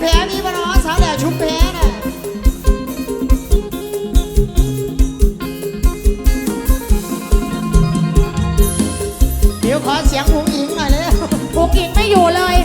แผลมีบ้านญหอสาวแหล่ชุบแผลน่ะเดี๋ยวขอเสียงหุงอิงหน่อยเลยหุกอิงไม่อยู่เลย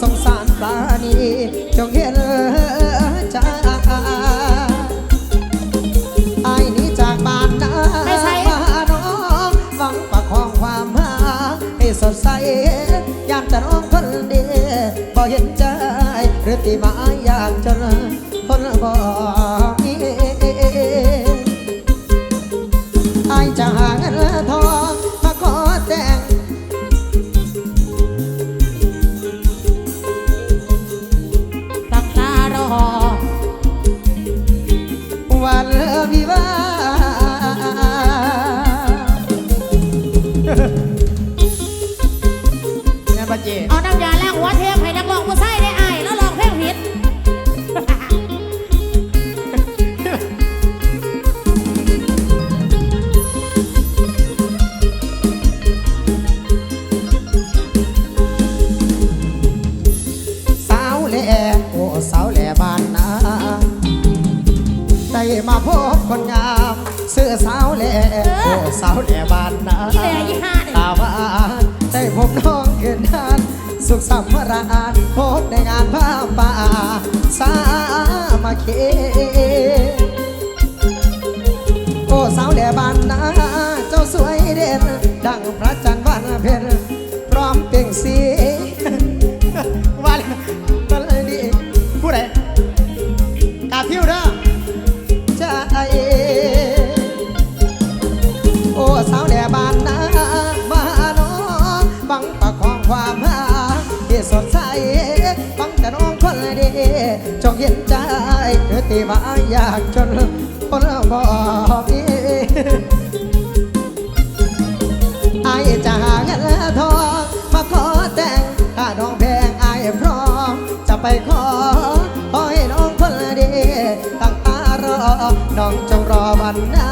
สงสารปานีจงเห็นใจไอ้นี้จากบ้านนาน้องฟังประคองความหาให้สดใสยามแต่น้องคนเดียบ่เห็นใจหรือตีมาอย่างจน สุขสำราญพบในงานผ้าป่าสามาเคโอ้สาวแหล่บ้านนะเจ้าสวยเด่น ดังพระจันทร์วันเพ็ญพร้อมเปล่งเสีย จงเห็นใจเกิดที่มาอยากจนปคนบอกนี้ไอ้จะหาเงินละทองมาขอแต่งถ้าน้องแพงไอ้พร้อม จะไปขอขอให้น้องคนดีตั้งตารอ น้องจงรอวันนั้น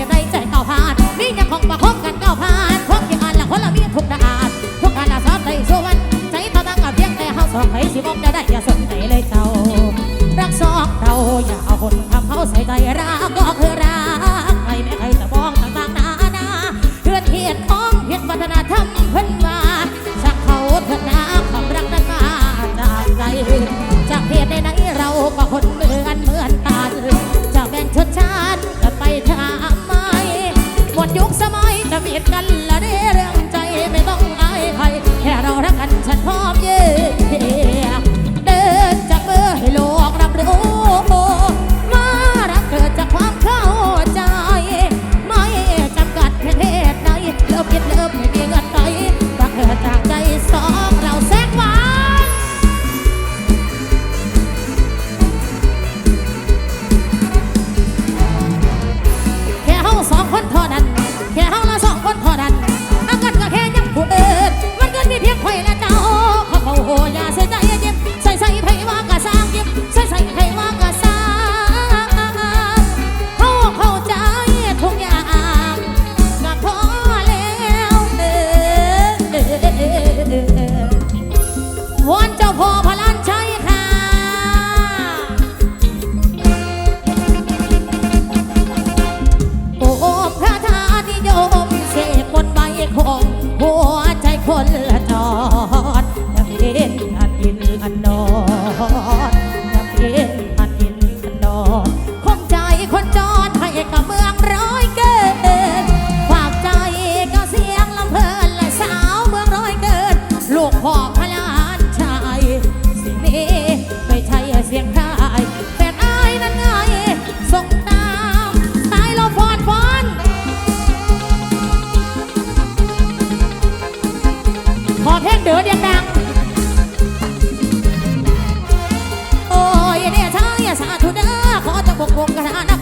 ยังไงใจเก่าผ่านนี่ยังคงประคองกันเก่าผ่านพวกยังอ่านละคนละมีทุกทางพวกการละซอบในสุวรรณใจตาตั้งกับเพียงแต่เฮาสองไอ้สิมองจะได้ย่าสนใจเลยเจ้ารักสองเราอย่าเอาคนทำเขาใส่ใจรักก็คือรั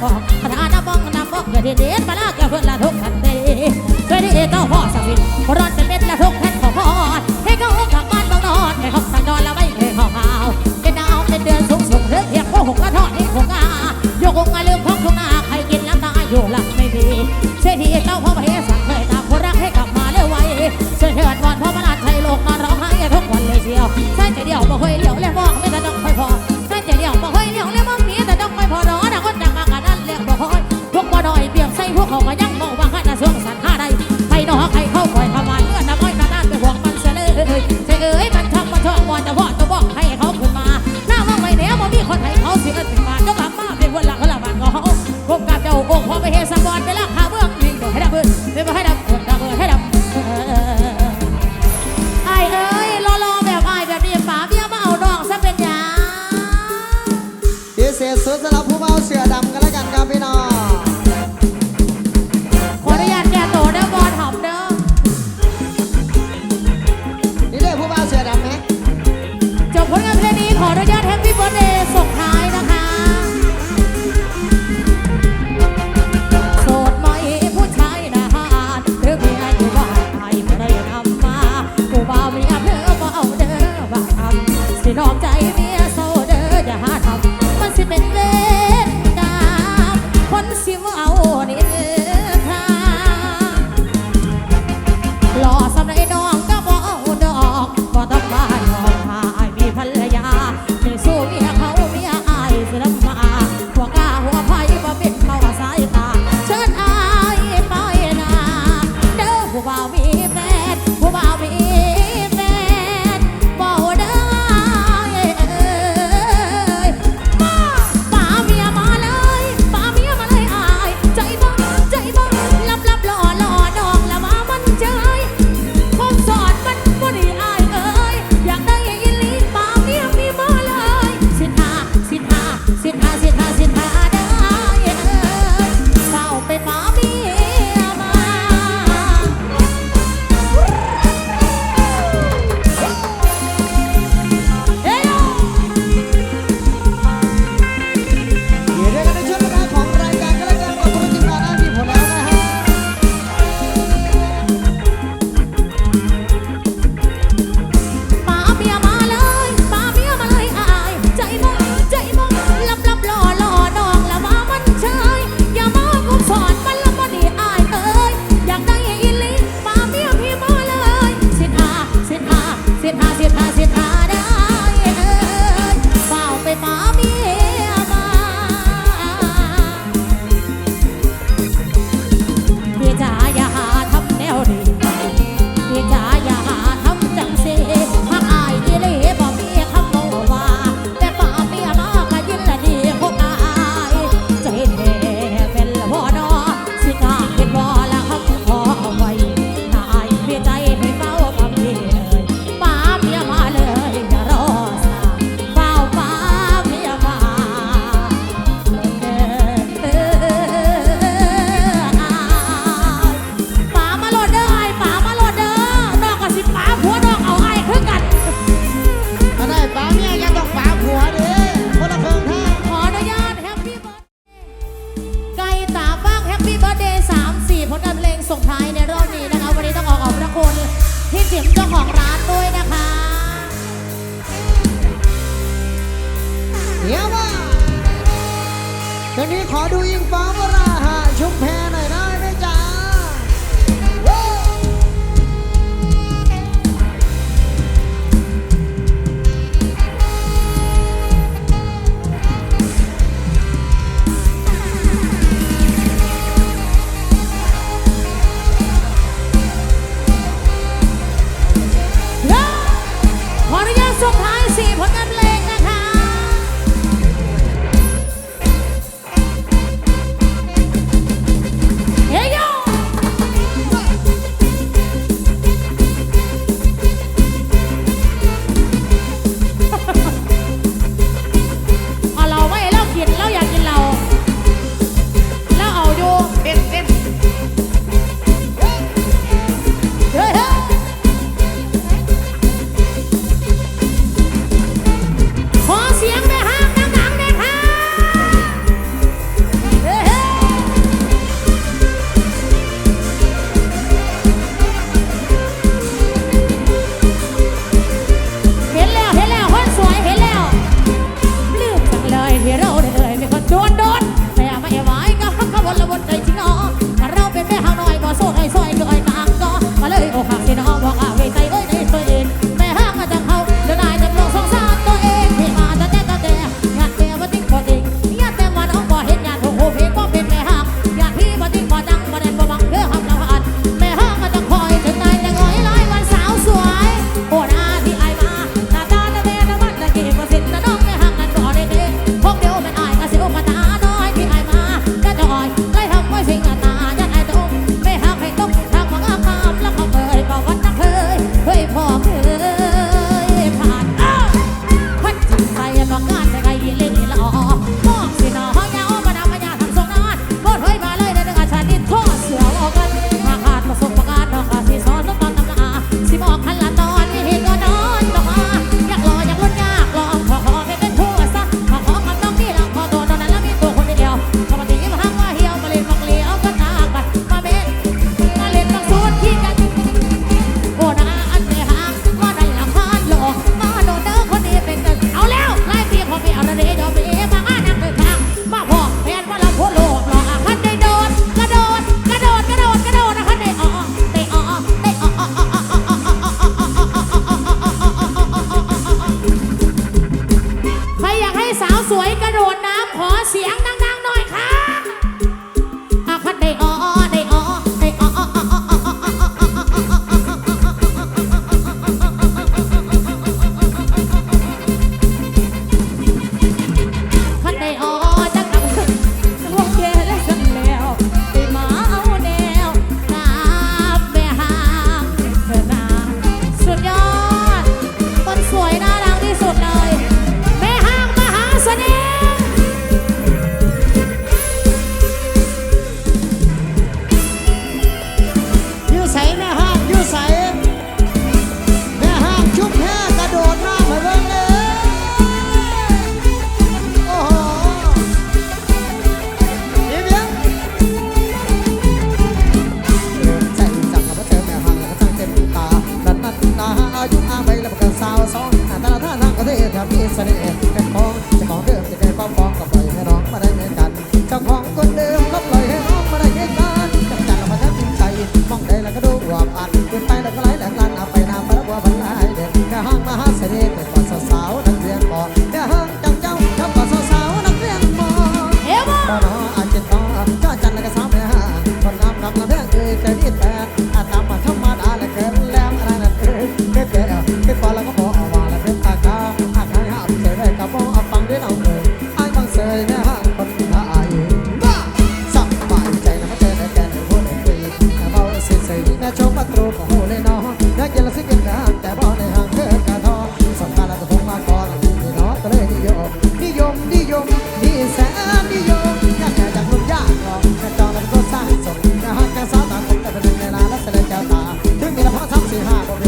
กระดานะบอกกระดานะบ้องนะบอกเกิดเด็ดมาลาแกเพื่อนละทุกทันเตช่วยดีเจ้าพ่อสวินร้อนเป็นเม็ดละทุกแผ่นขอพอดให้เขากลับบ้านบางนอนให้เขาสั่งนอนแล้วไม่เคยเข้าหาวเป็นดาวเป็นเดือนสูงสุดเรื่องเพียงโกหกกระทอดให้คงอาโยกงอาลืมของคงอาใครกินแล้วตายอยู่หลังไม่มีเสียทีเจ้าพ่อพระเฮสั่งเคยตามคนรักให้กลับมาเร็วไวเสียเถิดวอนพ่อพระราชไทยโลกนอนร้องไห้ทุกวันเลยเชียวใช่ใจเดียวบ่เคยเลี้ยว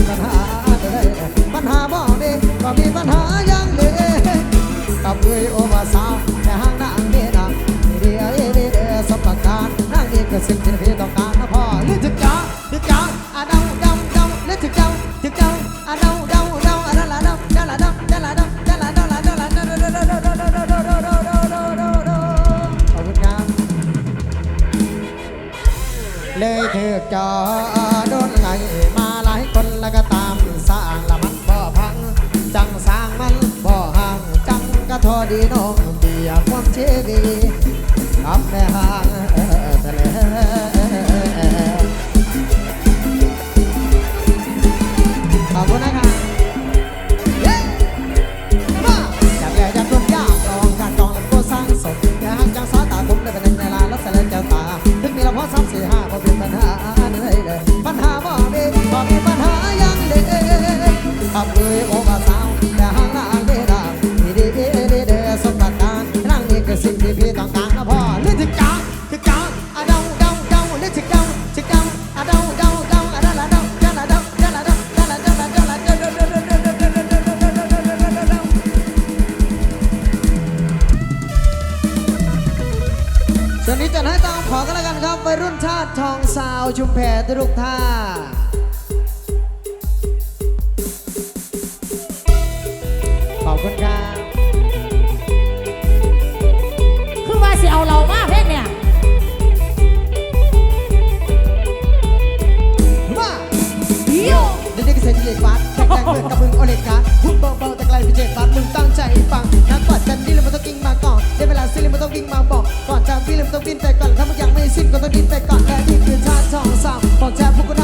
ปัญหาเด้อปัญหาบ่ได้ก็มีปัญหา Abona าวชุมแพรทุกท่าขอบคุณครับคือว่าสิเอาเรามาเพลงเนี่ยมาโยเด็กๆใส่ดิเลกฟัดแข่งแรงเหมือนกับมึงโอเลกาหุ่นเบาๆแต่ไกลไปเจ็ดฟัดมึงตั้งใจฟังนักปัดจันนี่เลยมันต้องกินมาก่อนได้เวลาซิลิมันต้องกินมาบอกก่อนจะวิ่งลยมันต้องวิ่งแต่ก่อนถ้ามึงอยาก สิบก็ต้องดิ้นไปก่อนแลยนี่คือท่าทองสามบอกแจ๊พวกก็